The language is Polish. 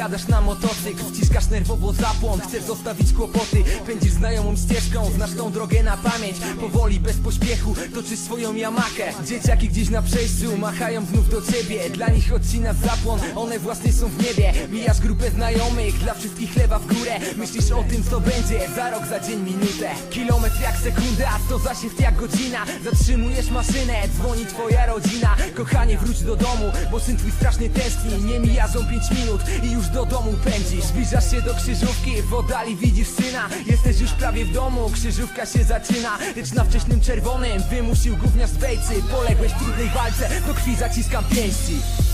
Siadasz na motocykl, wciskasz nerwowo zapłon. Chcesz zostawić kłopoty, pędzisz znajomą ścieżką. Znasz tą drogę na pamięć, powoli, bez pośpiechu. Toczysz swoją jamakę Dzieciaki gdzieś na przejściu machają znów do ciebie. Dla nich odcinasz zapłon, one właśnie są w niebie. Mijasz grupę znajomych, dla wszystkich chleba w górę. Myślisz o tym co będzie, za rok, za dzień, minutę. Kilometr jak sekunda, to zasięg jak godzina. Zatrzymujesz maszynę, dzwoni twoja rodzina. Kochanie wróć do domu, bo syn twój strasznie tęskni. Nie mijają pięć minut i już do domu pędzisz. Zbliżasz się do krzyżówki, w oddali widzisz syna. Jesteś już prawie w domu, krzyżówka się zaczyna. Lecz na wcześnym czerwonym wymusił gówniarz z bejcy. Poległeś w trudnej walce, do krwi zaciskam pięści